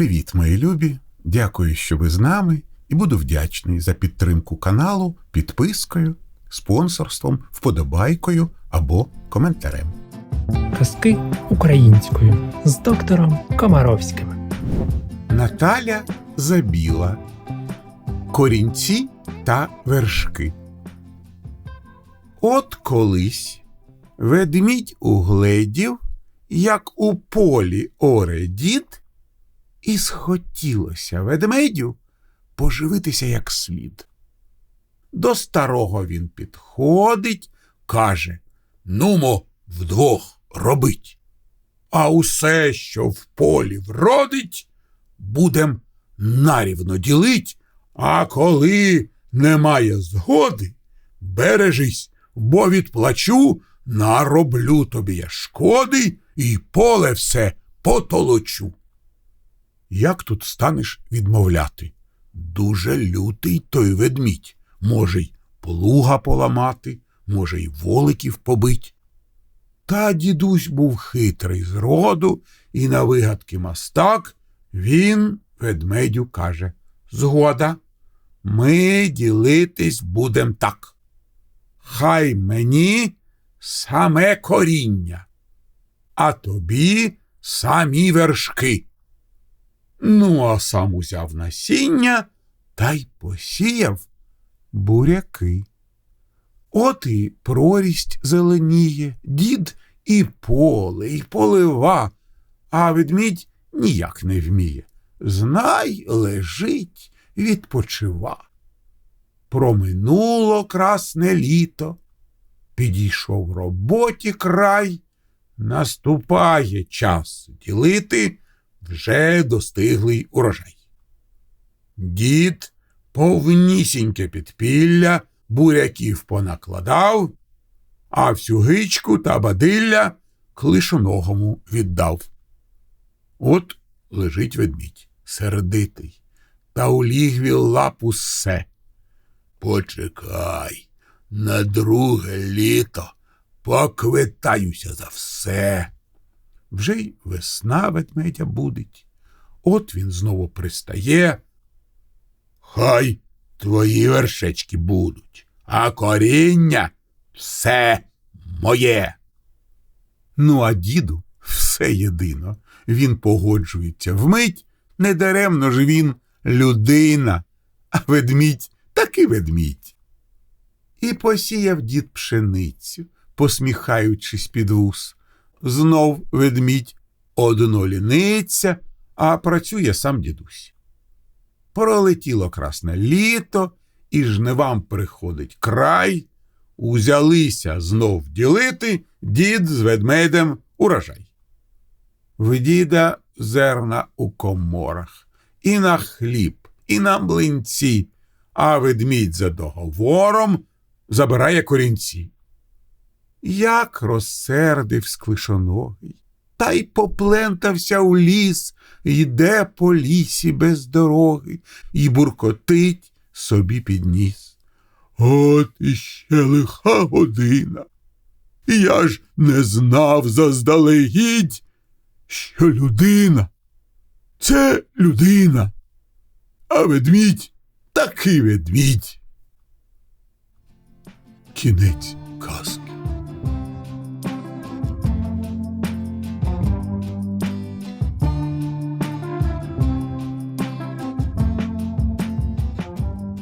Привіт, мої любі! Дякую, що ви з нами, і буду вдячний за підтримку каналу підпискою, спонсорством, вподобайкою або коментарем. Казки українською з доктором Комаровським. Наталя Забіла. Корінці та вершки. От колись ведмідь угледів, як у полі оре дід, і схотілося ведмедю поживитися як слід. До старого він підходить, каже Нумо вдвох робить. А усе, що в полі вродить, будем нарівно ділить, а коли немає згоди, бережись, бо відплачу, нароблю тобі я шкоди і поле все потолочу. Як тут станеш відмовляти? Дуже лютий той ведмідь, може й плуга поламати, може й воликів побить. Та дідусь був хитрий з роду, і на вигадки мастак він ведмедю каже Згода, ми ділитись будем так. Хай мені саме коріння, а тобі самі вершки. Ну, а сам узяв насіння та й посіяв буряки. От і прорість зеленіє, дід і поле, і полива, а ведмідь ніяк не вміє. Знай, лежить, відпочива. Проминуло красне літо, підійшов роботі край, наступає час ділити вже достиглий урожай. Дід повнісіньке підпілля буряків понакладав, а всю гичку та бадилля клишоногому віддав. От лежить ведмідь, сердитий, та у лігві лапу все. Почекай, на друге літо поквитаюся за все. Вже й весна ведмедя будить. От він знову пристає. Хай твої вершечки будуть, а коріння все моє. Ну, а діду все єдино. Він погоджується вмить, недаремно ж він людина, а ведмідь таки ведмідь. І посіяв дід пшеницю, посміхаючись під вус. Знов ведмідь одно ліниться, а працює сам дідусь. Пролетіло красне літо, і жнивам приходить край. Узялися знов ділити дід з ведмедем урожай. В діда зерна у коморах, і на хліб, і на млинці, а ведмідь за договором забирає корінці. Як розсердив склишоногий, та й поплентався у ліс, йде по лісі без дороги і буркотить собі підніс. От іще лиха година. Я ж не знав заздалегідь, що людина це людина, а ведмідь такий ведмідь. Кінець казки.